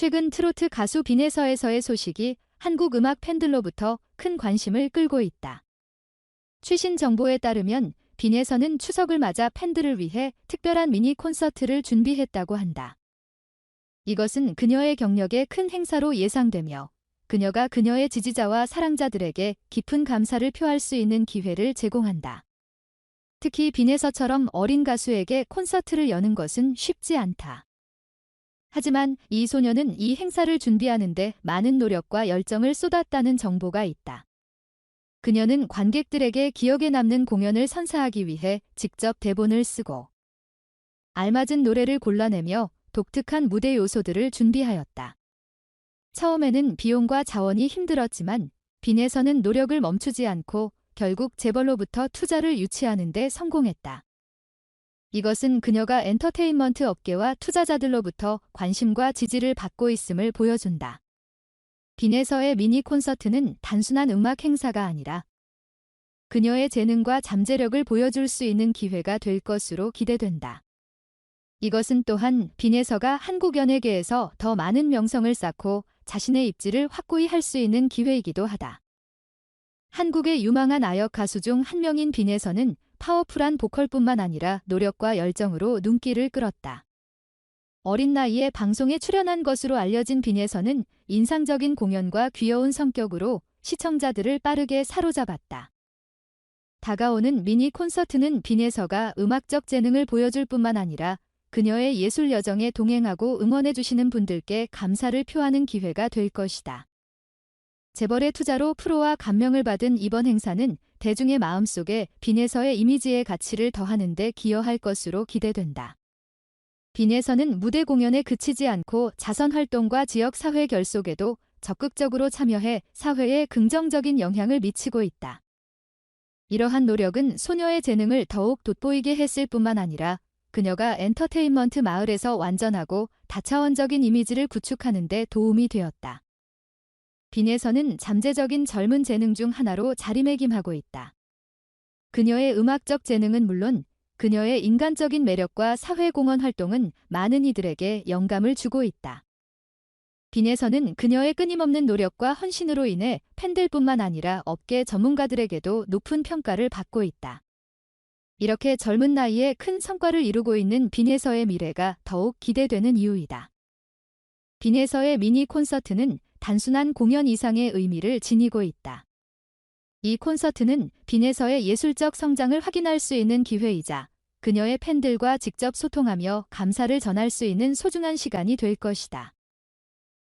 최근 트로트 가수 빈에서에서의 소식이 한국 음악 팬들로부터 큰 관심을 끌고 있다. 최신 정보에 따르면 빈에서는 추석을 맞아 팬들을 위해 특별한 미니 콘서트를 준비했다고 한다. 이것은 그녀의 경력의 큰 행사로 예상되며 그녀가 그녀의 지지자와 사랑자들에게 깊은 감사를 표할 수 있는 기회를 제공한다. 특히 빈에서처럼 어린 가수에게 콘서트를 여는 것은 쉽지 않다. 하지만 이 소녀는 이 행사를 준비하는데 많은 노력과 열정을 쏟았다는 정보가 있다. 그녀는 관객들에게 기억에 남는 공연을 선사하기 위해 직접 대본을 쓰고 알맞은 노래를 골라내며 독특한 무대 요소들을 준비하였다. 처음에는 비용과 자원이 힘들었지만 빈에서는 노력을 멈추지 않고 결국 재벌로부터 투자를 유치하는 데 성공했다. 이것은 그녀가 엔터테인먼트 업계와 투자자들로부터 관심과 지지를 받고 있음을 보여준다. 빈에서의 미니 콘서트는 단순한 음악 행사가 아니라 그녀의 재능과 잠재력을 보여줄 수 있는 기회가 될 것으로 기대된다. 이것은 또한 빈에서가 한국 연예계에서 더 많은 명성을 쌓고 자신의 입지를 확고히 할 수 있는 기회이기도 하다. 한국의 유망한 아역 가수 중 한 명인 빈에서는 파워풀한 보컬뿐만 아니라 노력과 열정으로 눈길을 끌었다. 어린 나이에 방송에 출연한 것으로 알려진 빈에서는 인상적인 공연과 귀여운 성격으로 시청자들을 빠르게 사로잡았다. 다가오는 미니 콘서트는 빈에서가 음악적 재능을 보여줄 뿐만 아니라 그녀의 예술 여정에 동행하고 응원해주시는 분들께 감사를 표하는 기회가 될 것이다. 재벌의 투자로 프로와 감명을 받은 이번 행사는 대중의 마음속에 빈에서의 이미지의 가치를 더하는 데 기여할 것으로 기대된다. 빈에서는 무대 공연에 그치지 않고 자선 활동과 지역 사회 결속에도 적극적으로 참여해 사회에 긍정적인 영향을 미치고 있다. 이러한 노력은 소녀의 재능을 더욱 돋보이게 했을 뿐만 아니라 그녀가 엔터테인먼트 마을에서 완전하고 다차원적인 이미지를 구축하는 데 도움이 되었다. 빈에서는 잠재적인 젊은 재능 중 하나로 자리매김하고 있다. 그녀의 음악적 재능은 물론 그녀의 인간적인 매력과 사회공헌 활동은 많은 이들에게 영감을 주고 있다. 빈에서는 그녀의 끊임없는 노력과 헌신으로 인해 팬들뿐만 아니라 업계 전문가들에게도 높은 평가를 받고 있다. 이렇게 젊은 나이에 큰 성과를 이루고 있는 빈에서의 미래가 더욱 기대되는 이유이다. 빈에서의 미니 콘서트는 단순한 공연 이상의 의미를 지니고 있다. 이 콘서트는 빈에서의 예술적 성장을 확인할 수 있는 기회이자 그녀의 팬들과 직접 소통하며 감사를 전할 수 있는 소중한 시간이 될 것이다.